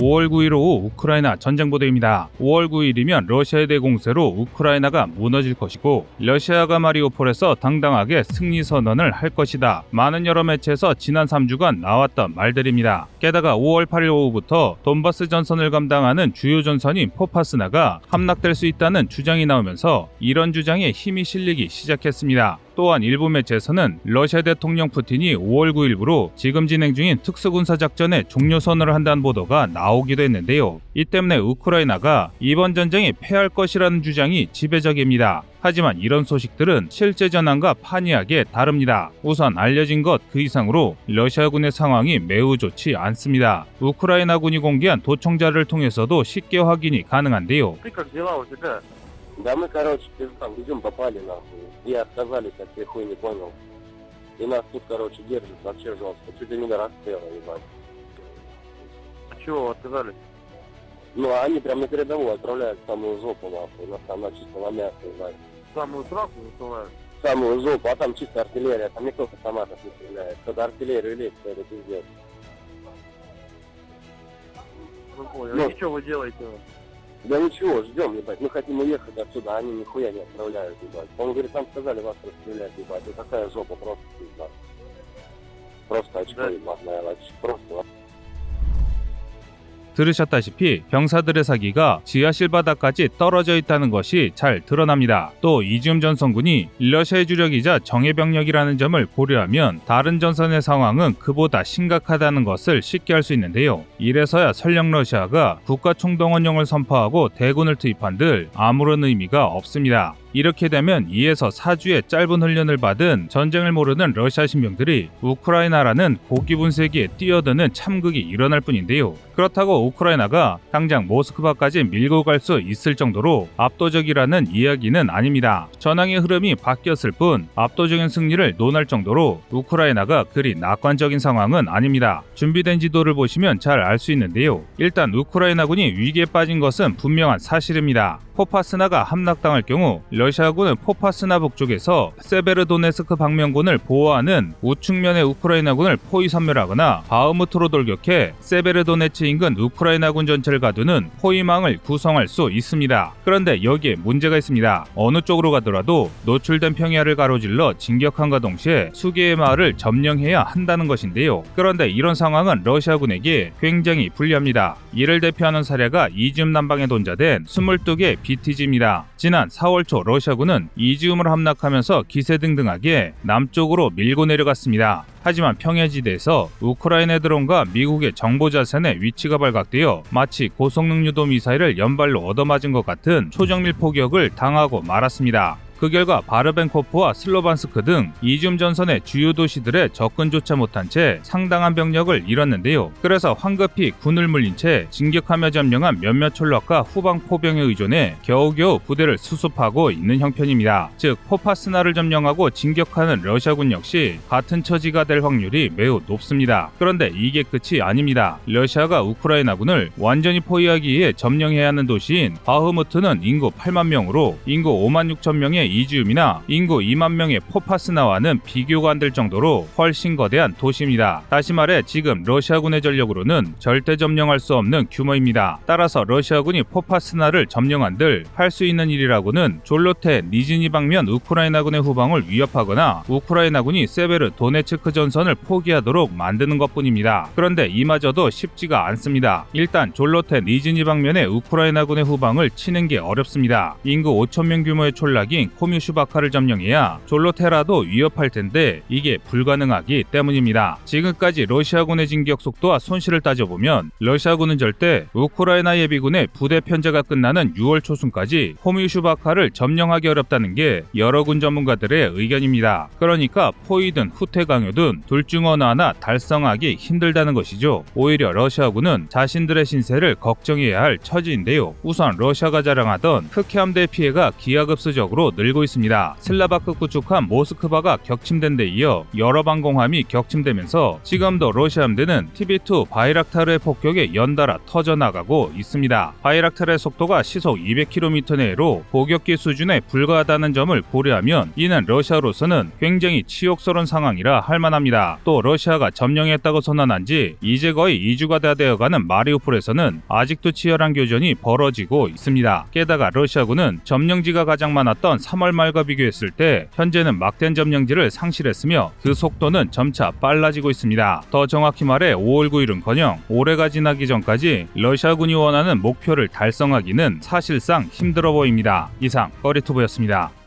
5월 9일 오후 우크라이나 전쟁 보도입니다. 5월 9일이면 러시아의 대공세로 우크라이나가 무너질 것이고 러시아가 마리오폴에서 당당하게 승리 선언을 할 것이다. 많은 여러 매체에서 지난 3주간 나왔던 말들입니다. 게다가 5월 8일 오후부터 돈바스 전선을 감당하는 주요 전선인 포파스나가 함락될 수 있다는 주장이 나오면서 이런 주장에 힘이 실리기 시작했습니다. 또한 일부 매체에서는 러시아 대통령 푸틴이 5월 9일부로 지금 진행 중인 특수군사작전의 종료 선언을 한다는 보도가 나오기도 했는데요. 이 때문에 우크라이나가 이번 전쟁에 패할 것이라는 주장이 지배적입니다. 하지만 이런 소식들은 실제 전황과 판이하게 다릅니다. 우선 알려진 것 그 이상으로 러시아군의 상황이 매우 좋지 않습니다. 우크라이나군이 공개한 도청자를 통해서도 쉽게 확인이 가능한데요. Да мы, короче, пиздам, идем попали нахуй. И отказались от всех хуй не понял. И нас тут, короче, держит вообще жестко. Чуть ли не до расстрела, ебать. А чего отказались? Ну, а они прям на передовую отправляют в самую жопу, нахуй. Нас там на чисто на мясо, ебать. Самую трассу засылают? В самую жопу, а там чисто артиллерия. Там никто с автоматов не стреляет. Когда артиллерию лезть, то это пиздец. Ну понял. Ну. И что вы делаете? Да ничего, ждем, ебать. Мы хотим уехать отсюда, а они нихуя не отправляют, ебать. Он говорит, там сказали вас расстрелять, ебать. Вот такая жопа просто, ебать. Просто очко, Да. ебаное, вообще. Просто 들으셨다시피 병사들의 사기가 지하실 바닥까지 떨어져 있다는 것이 잘 드러납니다. 또 이지움 전선군이 러시아의 주력이자 정예 병력이라는 점을 고려하면 다른 전선의 상황은 그보다 심각하다는 것을 쉽게 알 수 있는데요. 이래서야 설령 러시아가 국가 총동원령을 선포하고 대군을 투입한들 아무런 의미가 없습니다. 이렇게 되면 2에서 4주의 짧은 훈련을 받은 전쟁을 모르는 러시아 신병들이 우크라이나라는 고기 분쇄기에 뛰어드는 참극이 일어날 뿐인데요. 그렇다고 우크라이나가 당장 모스크바까지 밀고 갈 수 있을 정도로 압도적이라는 이야기는 아닙니다. 전황의 흐름이 바뀌었을 뿐 압도적인 승리를 논할 정도로 우크라이나가 그리 낙관적인 상황은 아닙니다. 준비된 지도를 보시면 잘 알 수 있는데요. 일단 우크라이나군이 위기에 빠진 것은 분명한 사실입니다. 포파스나가 함락당할 경우 러시아군은 포파스나 북쪽에서 세베르도네스크 방면군을 보호하는 우측면의 우크라이나군을 포위 섬멸하거나 바흐무트로 돌격해 세베르도네츠 인근 우크라이나군 전체를 가두는 포위망을 구성할 수 있습니다. 그런데 여기에 문제가 있습니다. 어느 쪽으로 가더라도 노출된 평야를 가로질러 진격함과 동시에 수개의 마을을 점령해야 한다는 것인데요. 그런데 이런 상황은 러시아군에게 굉장히 불리합니다. 이를 대표하는 사례가 이지움 남방에 돈자된 22개 BTG입니다. 지난 4월 초 러시아군은 이지움을 함락하면서 기세등등하게 남쪽으로 밀고 내려갔습니다. 하지만 평야지대에서 우크라이나 드론과 미국의 정보자산의 위치가 발각되어 마치 고성능 유도 미사일을 연발로 얻어맞은 것 같은 초정밀 포격을 당하고 말았습니다. 그 결과 바르벤코프와 슬로반스크 등 이줌 전선의 주요 도시들의 접근조차 못한 채 상당한 병력을 잃었는데요. 그래서 황급히 군을 물린 채 진격하며 점령한 몇몇 촌락과 후방 포병에 의존해 겨우겨우 부대를 수습하고 있는 형편입니다. 즉 포파스나를 점령하고 진격하는 러시아군 역시 같은 처지가 될 확률이 매우 높습니다. 그런데 이게 끝이 아닙니다. 러시아가 우크라이나군을 완전히 포위하기 위해 점령해야 하는 도시인 바흐무트는 인구 8만 명으로 인구 5만 6천 명의 이지움이나 인구 2만 명의 포파스나와는 비교가 안 될 정도로 훨씬 거대한 도시입니다. 다시 말해 지금 러시아군의 전력으로는 절대 점령할 수 없는 규모입니다. 따라서 러시아군이 포파스나를 점령한들 할 수 있는 일이라고는 졸로테 니즈니 방면 우크라이나군의 후방을 위협하거나 우크라이나군이 세베르 도네츠크 전선을 포기하도록 만드는 것뿐입니다. 그런데 이마저도 쉽지가 않습니다. 일단 졸로테 니즈니 방면의 우크라이나군의 후방을 치는 게 어렵습니다. 인구 5천 명 규모의 촌락인 코뮤슈바카를 점령해야 졸로테라도 위협할 텐데 이게 불가능하기 때문입니다. 지금까지 러시아군의 진격 속도와 손실을 따져보면 러시아군은 절대 우크라이나 예비군의 부대 편제가 끝나는 6월 초순까지 코뮤슈바카를 점령하기 어렵다는 게 여러 군 전문가들의 의견입니다. 그러니까 포위든 후퇴 강요든 둘 중 어느 하나 달성하기 힘들다는 것이죠. 오히려 러시아군은 자신들의 신세를 걱정해야 할 처지인데요. 우선 러시아가 자랑하던 흑해함대 피해가 기하급수적으로 늘 늘고 있습니다. 슬라바크 구축함 모스크바가 격침된 데 이어 여러 방공함이 격침되면서 지금도 러시아 함대는 TB2 바이락타르의 폭격에 연달아 터져나가고 있습니다. 바이락타르의 속도가 시속 200km 내로 포격기 수준에 불과하다는 점을 고려하면 이는 러시아로서는 굉장히 치욕스러운 상황이라 할 만합니다. 또 러시아가 점령했다고 선언한 지 이제 거의 2주가 다 되어가는 마리우폴에서는 아직도 치열한 교전이 벌어지고 있습니다. 게다가 러시아군은 점령지가 가장 많았던 3월 말과 비교했을 때 현재는 막된 점령지를 상실했으며 그 속도는 점차 빨라지고 있습니다. 더 정확히 말해 5월 9일은커녕 올해가 지나기 전까지 러시아군이 원하는 목표를 달성하기는 사실상 힘들어 보입니다. 이상 꺼리투브였습니다.